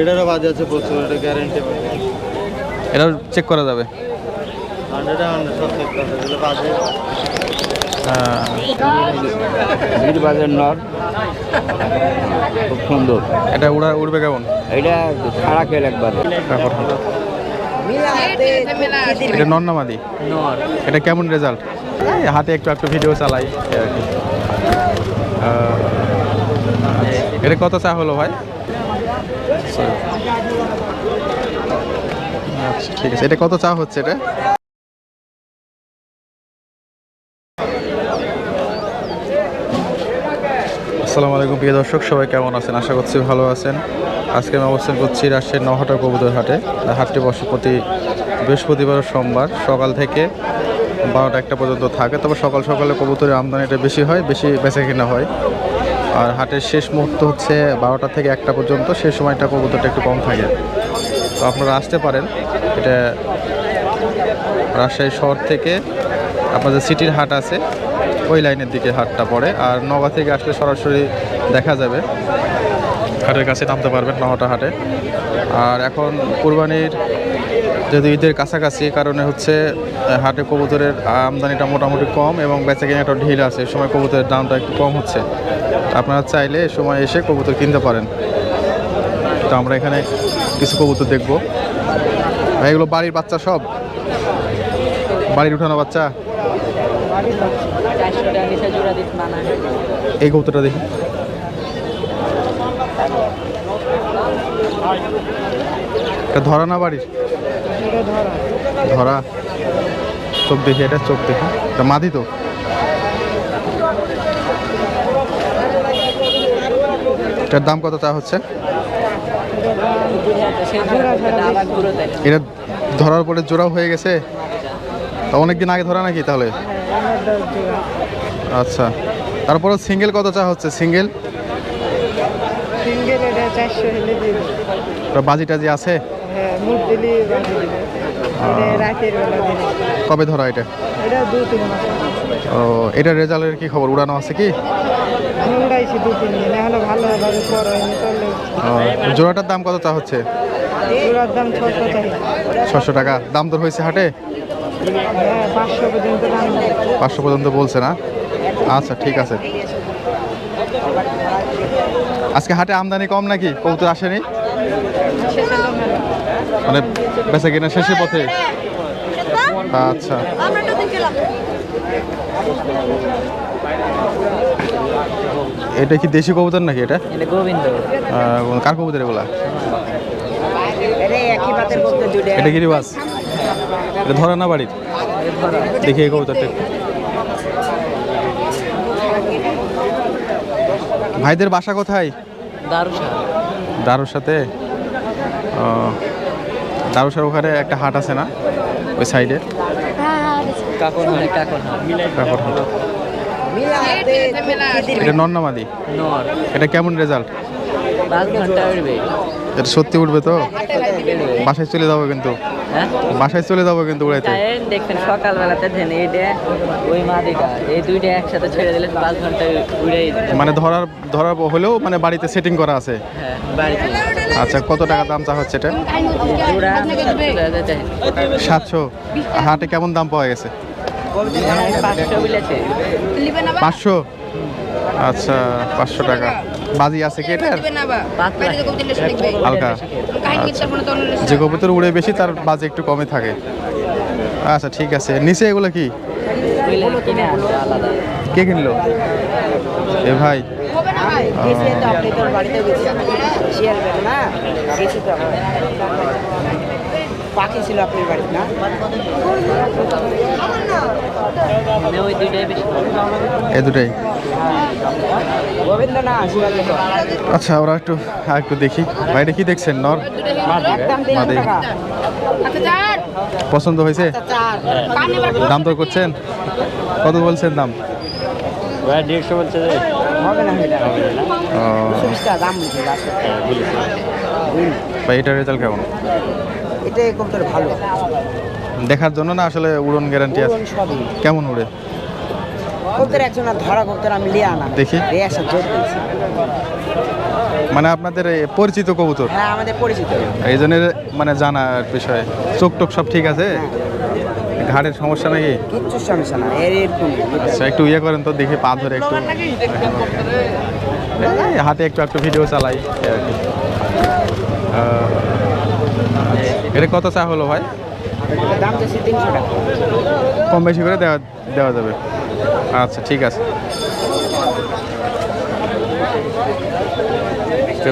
এটারও বাজে আছে প্রচুর এটা গ্যারেন্টি এটাও চেক করা যাবে। হান্ড্রেড হান্ড্রেড সব চেক করতে এগুলো বাজে। বীর বাজার নর। খুব সুন্দর। এটা উড়া উড়বে কেমন? এটা খেল একবার। এটা নর নামাদি এটা কেমন রেজাল্ট হাতে একটু একটু ভিডিও চালাই। এটা কত চা হলো ভাই? আচ্ছা ঠিক আছে। এটা কত চা হচ্ছে এটা? আসসালামু আলাইকুম, প্রিয় দর্শক, সবাই কেমন আছেন? আশা করছি ভালো আছেন। আজকে আমি অবস্থান করছি রাজশাহীর নহাটা কবুতর হাটে। হাটটি বসে বৃহস্পতিবার সোমবার সকাল থেকে বারোটা একটা পর্যন্ত থাকে। তবে সকাল সকালে কবুতরের আমদানিটা বেশি হয়, বেশি বেচা কেনা হয়। আর হাটের শেষ মুহূর্ত হচ্ছে বারোটা থেকে একটা পর্যন্ত। সেই সময়টা কবুতরটা একটু কম থাকে। তো আপনারা আসতে পারেন। এটা রাজশাহী শহর থেকে আপনাদের সিটির হাট আছে। ওই লাইনের দিকে হাটটা পড়ে। আর নগা থেকে আসলে সরাসরি দেখা যাবে। হাটের কাছে নামতে পারবেন নহটা হাটে। আর এখন কুরবানির যেহেতু ঈদের কাছাকাছি কারণে হচ্ছে হাটে কবুতরের আমদানিটা মোটামুটি কম এবং বেচা কেনা একটা ঢিল আছে সময় কবুতরের দামটা একটু কম হচ্ছে। আপনারা চাইলে এই সময় এসে কবুতর কিনতে পারেন। তো আমরা এখানে কিছু কবুতর দেখব। এগুলো বাড়ির বাচ্চা সব? বাড়ির উঠানো বাচ্চা? এই কবুতরটা দেখি। এটা ধরা না বাড়ির? ধরা। চোখ দেখি এটা চোখ দেখি। এটা মাদি তো। এটার দাম কত চা হচ্ছে? এটা ধরার পরে জোড়াও হয়ে গেছে? তা অনেকদিন আগে ধরা নাকি তাহলে? আচ্ছা। তারপরে সিঙ্গেল কত চা হচ্ছে? সিঙ্গেল? বাজি টাজি আছে? মুখ দিলি রাতের বেলা কবে ধরা এটা? এটা দু তিন মাস ও এটা রেজাল্টের কি খবর? উড়ানো আছে কি? উড়াইছি দু তিন দিন এখনও ভালোভাবে পর হয়নি ও, জোড়াটার দাম কত চা হচ্ছে? জোড়ার দাম ছশো টাকা। দাম দর হয়েছে হাটে? হ্যাঁ পাঁচশো পর্যন্ত বলছে না? আচ্ছা ঠিক আছে। আজকে হাটে আমদানি কম নাকি? কবুতর আসেনি? মানে বেচা কিনা শেষের পথে? আচ্ছা। এটা কি দেশি কবুতর নাকি এটা? গোবিন্দ। কার কবুতর এগুলা? এটা মধ্যে দুটো এটা ধরা না বাড়ির? দেখি এই কবুতরটা। ভাইদের বাসা কোথায়? দারুর সাথে দারুসার ওখানে একটা হাট আছে না? ওই সাইডে? হাট। এটা নন্নামাদি এটা কেমন রেজাল্ট? এটা সত্যি উঠবে তো? বাসায় চলে যাব কিন্তু। হ্যাঁ? বাসায় চলে যাব কিন্তু উড়াইতে। দেখবেন সকালবেলাতে এইটা ওই মাদিটা এই দুইটা একসাথে ছেড়ে দিলে পাঁচ ঘণ্টা উড়েই মানে ধরার ধরার হলেও মানে বাড়িতে সেটিং করা আছে। হ্যাঁ আচ্ছা কত টাকা দাম চা হচ্ছে এটা? সাতশো। হাটে কেমন দাম পাওয়া গেছে? পাঁচশো। আচ্ছা পাঁচশো টাকা। বাজি আছে কি এটার? হালকা। যে কবুতর উড়ে বেশি তার বাজে একটু কমে থাকে। আচ্ছা ঠিক আছে। নিচে এগুলো কি? কে কিনলো? এ ভাই। পাখি ছিল আপনার বাড়িতে না। এ দুটাই। আচ্ছা ওরা একটু একটু দেখি। ভাইটা কি দেখছেন? নর? মাদি। পছন্দ হয়েছে? দাম দর করছেন? কত বলছেন দাম? ভাই এটার রেজাল্ট কেমন? এটা ভালো। দেখার জন্য না আসলে উড়ন গ্যারান্টি আছে? কেমন উড়ে? কবুতর একজন ধরা কবুতর আমি লিয়ে আনা দেখি। এই জোর দিয়েছি। মানে আপনাদের পরিচিত কবুতর? হ্যাঁ আমাদের পরিচিত। এই জন্য মানে জানার বিষয়। চোখ টোক সব ঠিক আছে? ঘাড়ের সমস্যা নাকি? কিচ্ছু সমস্যা না আচ্ছা একটু ইয়ে করেন তো দেখি পা ধরে একটু। হাতে একটু একটু ভিডিও চালাই। আর কি আহ, এটা কত চা হলো ভাই? দাম চাচ্ছি তিনশো টাকা। কম বেশি করে দেওয়া দেওয়া যাবে। আচ্ছা ঠিক আছে।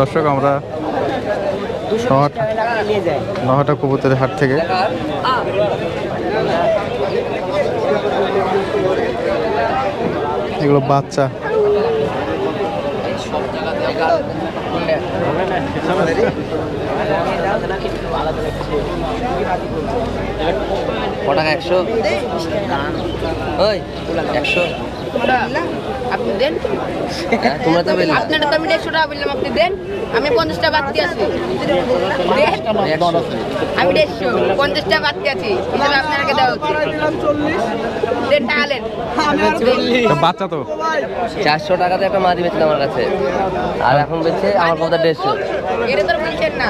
দর্শক আমরা নহটা কবুতরের হাট থেকে এগুলো বাচ্চা। ক টাকা? একশো? ওই একশো। আপনি দেন হ্যাঁ, তোমরা তো বললে আপনারটা তো আমি দেড়শো টাকা বললাম আপনি দেন। আমি পঞ্চাশ টাকা বাড়তি আছি। আমি দেড়শো পঞ্চাশ টাকা বাড়তি আছি। হিসাবে আপনাকে দেওয়া হচ্ছে দেন। টাকা নেন বাচ্চা তো। চারশো টাকাতে একটা মাদি আমার কাছে। আর এখন বেচছে আমার কথা দেড়শো। এটা তো বলছেন না।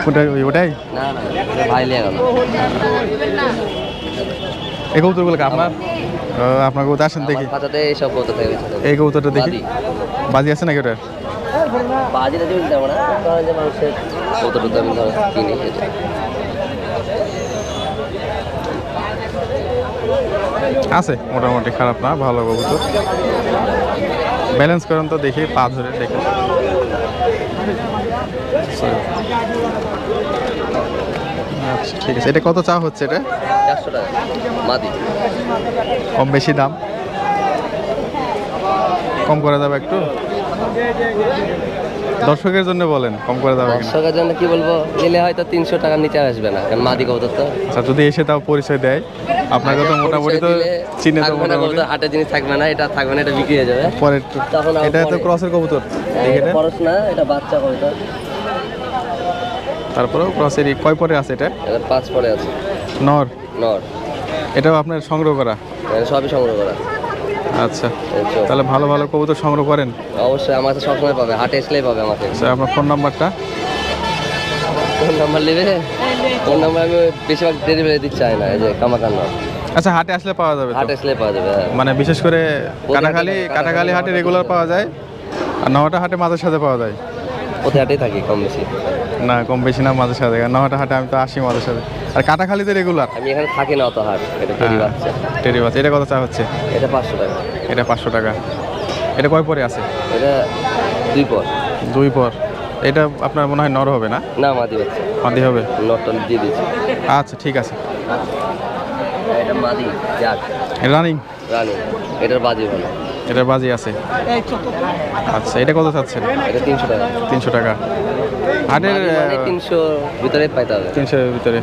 ওটাই না না ভাই লিয়ে গেল। এই কবুতরগুলো আপনার? আপনার কবুতর আসেন দেখি। খাতাতে থাকে এই কবুতরটা দেখি। বাজি। আছে নাকি ওটা বাজিটা দিয়ে দেবো না কারণ যে মানুষের কতটুকু আমি ধরো কিনি আছে মোটামুটি খারাপ না ভালো কবুতর। ব্যালেন্স করেন তো দেখি পা ধরে দেখি আচ্ছা ঠিক আছে এটা কত চা হচ্ছে এটা? চারশো টাকা। মাদি। কম বেশি দাম? কম করে যাবে একটু? দর্শকের জন্য বলেন কম করে যাবে দর্শকের জন্য কি বলব নিলে হয়তো তিনশো টাকার নিচে আসবে না কারণ মাদি কবুতর তো। আচ্ছা যদি এসে তাও পরিচয় দেয় আপনাকে তো মোটামুটি তো চিনে তো মোটামুটি। হাটের জিনিস থাকবে না এটা থাকবে না এটা বিক্রি হয়ে যাবে। পরে তখন এটা তো ক্রসের কবুতর খরচ না এটা বাচ্চা কবুতর। তারপরেও ক্রসের কয় পরে আছে এটা? এটা পাঁচ পরে আছে। নর? নর। এটাও আপনার সংগ্রহ করা? সবই সংগ্রহ করা। আচ্ছা। তাহলে ভালো ভালো কবুতর সংগ্রহ করেন? অবশ্যই আমার কাছে সবসময় পাবে। হাটে আসলেই পাবে আমাকে। আচ্ছা আপনার ফোন নাম্বারটা ফোন নাম্বার নেবে? ফোন নাম্বার আমি বেশিরভাগ ডেলিভারি দিতে চাই না এই যে কামাকান্ন আচ্ছা হাটে আসলে পাওয়া যাবে হাটে আসলেই পাওয়া যাবে হ্যাঁ। মানে বিশেষ করে কাটাখালি কাটাখালি হাটে রেগুলার পাওয়া যায় আর নটা হাটে মাঝে সাথে পাওয়া যায়। প্রতি হাটেই থাকি কম বেশি। না কম বেশি না মাঝে সাথে নটা হাটে আমি তো আসি মাঝে সাথে আর কাটাখালিতে রেগুলার আমি এখানে থাকি না অত হাট এটা বাচ্চা। টেরি বাচ্চা। এটা কত চা হচ্ছে? এটা পাঁচশো টাকা। এটা পাঁচশো টাকা। এটা কয় পরে আছে? এটা দুই পর। দুই পর। এটা আপনার মনে হয় নর হবে না? না মাদি বাচ্চা। মাদি হবে? নটটা দিয়ে দিয়েছি। আচ্ছা ঠিক আছে। এটা মাদি যাক রানিং? রানি। এটার বাজি ভালো এটার বাজি আছে? আচ্ছা এটা কত চাচ্ছেন? এটা তিনশো টাকা। তিনশো টাকা। হাটের মানে তিনশো ভিতরে পাইতে হবে। তিনশোর ভিতরে।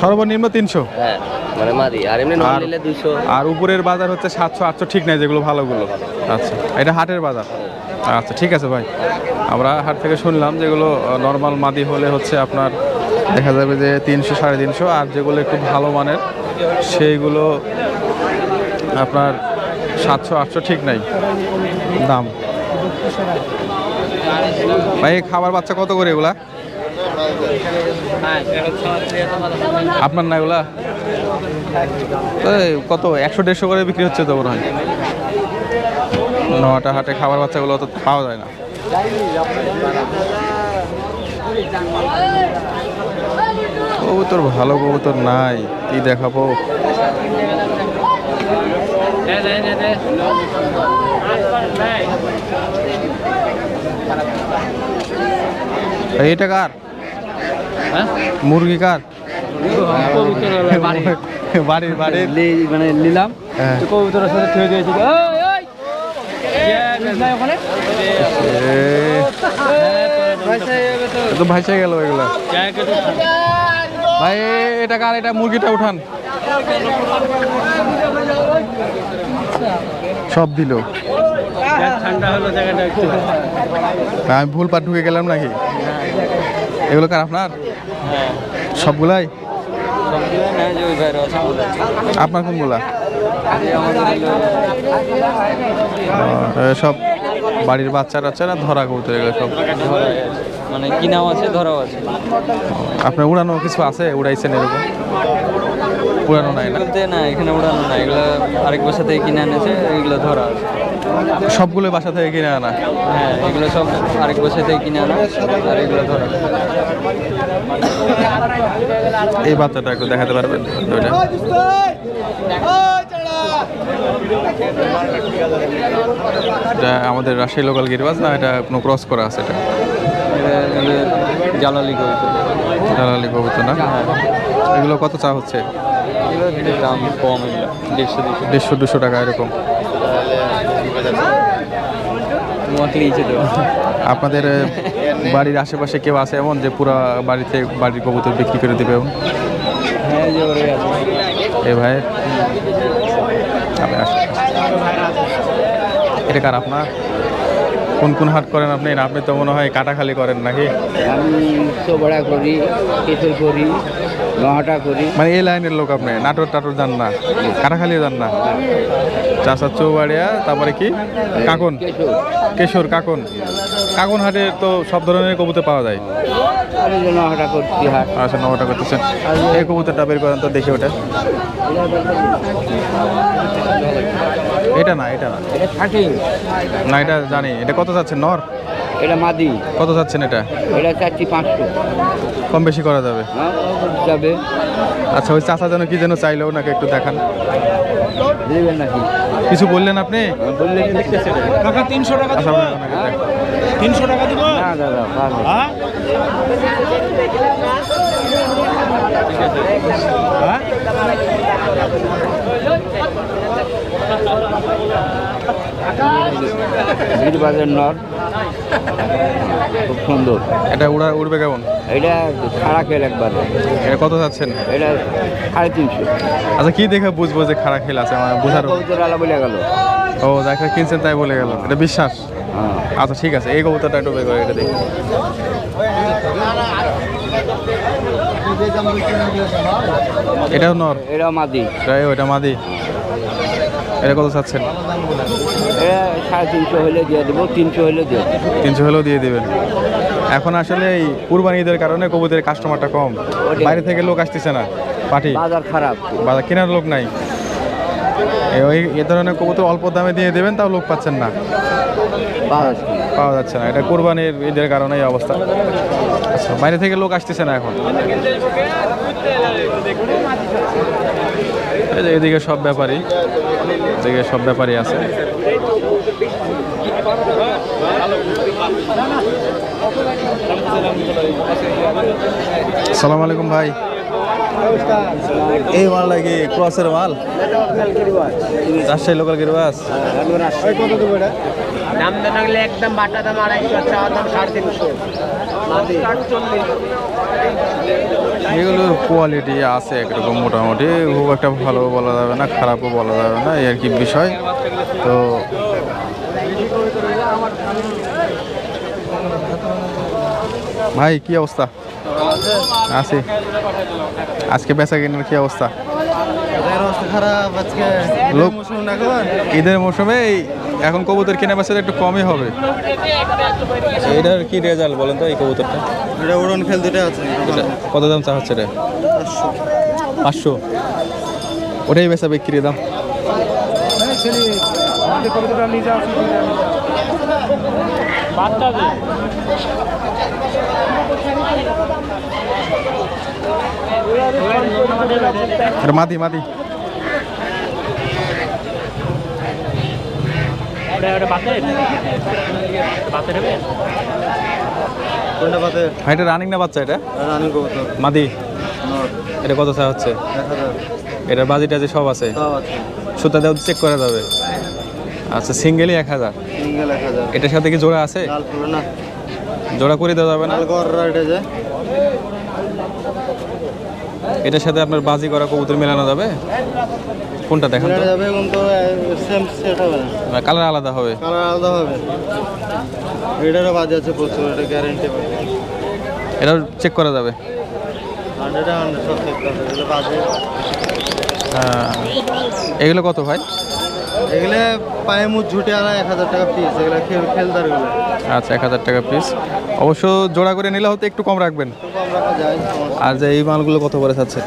সর্বনিম্ন তিনশো? হ্যাঁ মানে মাদি। আর এমনি নিলে দুইশো। আর উপরের বাজার হচ্ছে সাতশো আটশো ঠিক নাই যেগুলো ভালোগুলো আচ্ছা এটা হাটের বাজার। আচ্ছা ঠিক আছে ভাই। আমরা হাট থেকে শুনলাম যেগুলো নর্মাল মাদি হলে হচ্ছে আপনার দেখা যাবে যে তিনশো সাড়ে তিনশো আর যেগুলো একটু ভালো মানের সেইগুলো আপনার সাতশো আটশো ঠিক নাই। দাম। ভাই খাবার বাচ্চা কত করে এগুলা? আপনার না এগুলা? কত, একশো দেড়শো করে বিক্রি হচ্ছে তো মনে হয়। নটা হাটে খাবার বাচ্চাগুলো তো পাওয়া যায় না। কবুতর ভালো কবুতর নাই, কি দেখাবো? এইটা কার? মুরগি কার? বাড়ির বাড়ির মানে নিলাম। হ্যাঁ। কবুতরের সাথে থুয়ে দিয়েছি। ভাইসে গেল এগুলো। ভাই এটা কার? এটা মুরগিটা উঠান। সব দিল। ঠান্ডা হলো জায়গাটা একটু। আমি ভুল পা ঢুকে গেলাম নাকি? এগুলো কার আপনার? সবগুলাই? আপনার কোনগুলা? সব বাড়ির বাচ্চা টাচ্চা না ধরা কবুতর এগুলো সব? মানে কিনাও আছে ধরাও আছে। আপনার উড়ানো কিছু আছে? উড়াইছেন এরকম? উড়ানো নাই না? না এখানে উড়ানো না এগুলো আরেক বছর থেকে কিনে এনেছে এগুলো ধরা আছে। সবগুলো বাসা থেকে কিনে আনা? হ্যাঁ এগুলো সব আরেক বাসা থেকে কিনে আনা আর এগুলো ধরা। এই বাচ্চাটা একটু দেখাতে পারবেন? এটা আমাদের রাজশাহী লোকাল গিরবাজ না? এটা কোনো ক্রস করা আছে এটা? জালালি কবুতর। দালালি কবুতর না? এগুলো কত চা হচ্ছে? দাম কম এগুলো দেড়শো দুশো। টাকা এরকম। আপনাদের বাড়ির আশেপাশে কেউ আছে এমন যে পুরা বাড়িতে বাড়ির কবুতর বিক্রি করে দেবে এ ভাই। এটা কার আপনার? কোন কোন হাট করেন আপনি? আপনি তো মনে হয় কাটাখালি করেন নাকি? আমি সোবড়া করি কেতুল করি নহাটা করি। মানে এই লাইনের লোক আপনি? নাটোর টাটোর যান না? কাটাখালিও যান না? চাষা চৌবাড়িয়া তারপরে কি? কাকন? কেশর। কেশর কাকন। কাকন হাটে তো সব ধরনের কবুতে পাওয়া যায়। আচ্ছা নটা করতেছেন। এই কবুতরটা বের করেন তো দেখি ওটা। এটা না এটা না। না এটা জানি। এটা কত যাচ্ছেন নর? এটা মাদি। কত যাচ্ছেন এটা? এটা চাচ্ছি পাঁচশো। কম বেশি করা যাবে? হ্যাঁ যাবে। আচ্ছা ওই চাচা যেন কি যেন চাইলো ওনাকে একটু দেখান। দেবেন নাকি? কিছু বললেন আপনি? বললে কি দেখতেছে আচ্ছা ওনাকে দেখান। না দাদা পারবে বীরবাজার নর খুব সুন্দর। এটা উড়া উড়বে কেমন? এটা খাড়া খেল একবার। এটা কত যাচ্ছেন? এটা সাড়ে তিনশো। আচ্ছা কি দেখে বুঝব যে খারাপ খেল আছে? আমার বুঝার বলে গেল। ও দেখা কিনছেন তাই বলে গেল। এটা বিশ্বাস? হ্যাঁ আচ্ছা ঠিক আছে এই কবুতরটা একটু বের করে এটা দেখি। এটাও নর? এটা মাদি। তাই ওইটা মাদি। এটা কত চাচ্ছেন? সাড়ে তিনশো হলে দিয়ে দেবো তিনশো হলে দিয়ে তিনশো হলেও দিয়ে দিবেন। এখন আসলে এই কুরবানি ঈদের কারণে কবুতরের কাস্টমারটা কম। বাইরে থেকে লোক আসতেছে না। পাটি বাজার খারাপ। বাজার কেনার লোক নাই। ওই এ ধরনের কবুতর অল্প দামে দিয়ে দেবেন তাও লোক পাচ্ছেন না। পাওয়া যাচ্ছে না। এটা কোরবানির ঈদের কারণে এই অবস্থা। আচ্ছা বাইরে থেকে লোক আসতেছে না এখন? এদিকে সব ব্যাপারই এদিকে সব ব্যাপারই আছে। সালাম আলাইকুম ভাই। এই মাল নাকি ক্রসের মাল? রাজশাহী লোকাল গিরবাস? দাম দাম লাগলে একদম বাটা দাম আড়াইশো চাওয়া দাম সাড়ে তিনশো। এগুলোর কোয়ালিটি আছে একরকম মোটামুটি খুব একটা ভালো বলা যাবে না খারাপও বলা যাবে না এই আর কি বিষয়। তো ভাই কি অবস্থা? আছি আজকে বেচা কেনার কি অবস্থা? অবস্থা খারাপ আজকে লোক- মৌসুম না ঈদের মৌসুমে এখন কবুতর কেনা বেচাটা একটু কমই হবে। এটার কি রেজাল্ট বলেন তো এই কবুতরটা? এটা উড়ন খেল দুটো আছে। কত দাম চা হচ্ছে রে? পাঁচশো। ওটাই বেচা বিক্রি দাম। এটা মাদি মাদি। এটা রানিং না বাচ্চা এটা? রানিং কবুতর। মাদি। এটা কত চা হচ্ছে? এটার বাজি টাজি সব আছে? সুতা দেওয়া চেক করা যাবে। আচ্ছা সিঙ্গেলই এক হাজার। এক হাজার। এটার সাথে কি জোড়া আছে? জোড়া করে দেওয়া যাবে না? এটা এটার সাথে আপনার বাজি করা কবুতর মেলানো যাবে? কোনটা দেখান তো। যাবে তো সেম সেট হবে। না কালার আলাদা হবে। কালার আলাদা হবে। এটারও বাজে আছে প্রচুর এটা গ্যারেন্টি এটাও চেক করা যাবে। হান্ড্রেড হান্ড্রেড সব চেক করা যাবে। বাজি। এগুলো কত ভাই? এগুলো পায়ে মুখ ঝুটে আর এক হাজার টাকা পিস এগুলো খেল খেলদারগুলো। আচ্ছা এক হাজার টাকা পিস অবশ্য জোড়া করে নিলে হয়তো একটু কম রাখবেন। কম রাখা যায় আর যে এই মালগুলো কত করে চাচ্ছে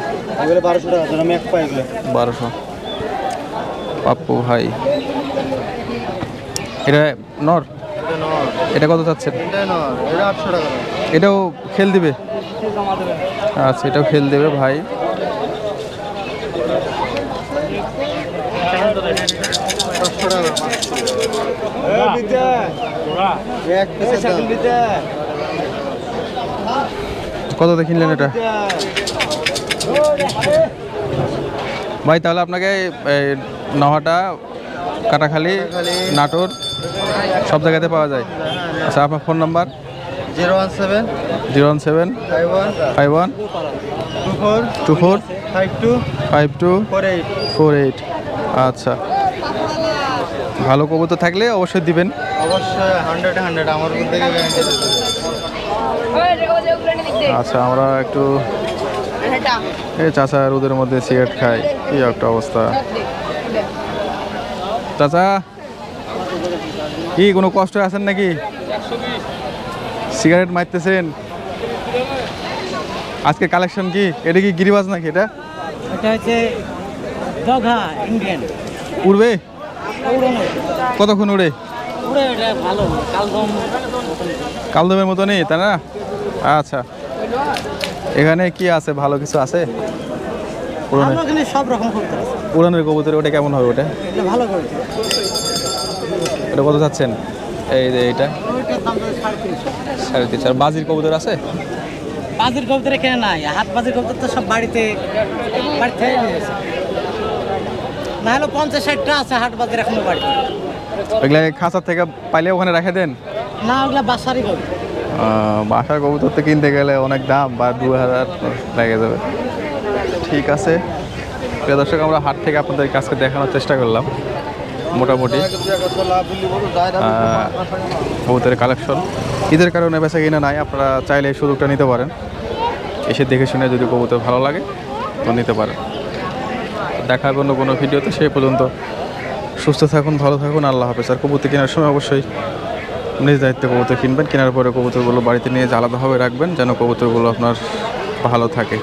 এগুলো বারোশো টাকা আমি এক পাই এগুলো। বারোশো। পাপ্পু ভাই। এটা নর? এটা কত চাচ্ছেন। এটাও খেল দিবে। আচ্ছা এটাও খেল দেবে ভাই। কততে কিনলেন এটা? ভাই তাহলে আপনাকে নহাটা কাটাখালি। নাটোর সব জায়গাতে পাওয়া যায়। আচ্ছা আপনার phone number? Zero one seven. Zero one seven. Five one. Five one. Two four. Two four. Five two. Five two. Four eight. Four eight. আচ্ছা। ভালো কবুতর থাকলে অবশ্যই দিবেন। অবশ্যই হান্ড্রেড হান্ড্রেড আমার আচ্ছা আমরা একটু এই চাচা রোদের মধ্যে সিগারেট খাই। কি একটা অবস্থা। চাচা কি কোনো কষ্ট আছেন নাকি? সিগারেট মারতেছেন। আজকে কালেকশন কি? এটা কি গিরিবাজ নাকি এটা? এটা হচ্ছে দঘা ইন্ডিয়ান। উড়বে? কতক্ষণ উড়ে? কালদমের মতো নেই তাই না? আচ্ছা। এখানে কি আছে? ভালো কিছু আছে? উড়ানের সব রকম উড়ানের কবুতর ওটা কেমন হবে ওটা? এটা ভালো এটা কত চাচ্ছেন? এই যে তো সাড়ে তিনশো। চার বাজির কবুতর আছে? বাজির কবুতর এখানে নাই। হাত বাজির কবুতর তো সব বাড়িতে বাড়িতে না হলে পঞ্চাশ ষাটটা আছে হাট বাজার এখনও বাড়িতে ওইগুলা খাঁচার থেকে পাইলে ওখানে রেখে দেন? না ওগুলা বাসারই কবুতর বাসার কবুতর তো কিনতে গেলে অনেক দাম বা দু হাজার লেগে যাবে। ঠিক আছে। প্রিয় দর্শক আমরা হাট থেকে আপনাদের কাছকে দেখানোর চেষ্টা করলাম মোটামুটি। কবুতরের কালেকশন ঈদের কারণে বেচা কিনা নাই আপনারা চাইলে এই সুযোগটা নিতে পারেন। এসে দেখে শুনে যদি কবুতর ভালো লাগে তো নিতে পারেন। দেখা হবে অন্য কোনো ভিডিওতে, সেই পর্যন্ত সুস্থ থাকুন, ভালো থাকুন, আল্লাহ হাফেজ। আর কবুতর কেনার সময় অবশ্যই নিজ দায়িত্বে কবুতর কিনবেন, কেনার পরে কবুতরগুলো বাড়িতে নিয়ে আলাদাভাবে রাখবেন, যেন কবুতরগুলো আপনার ভালো থাকে।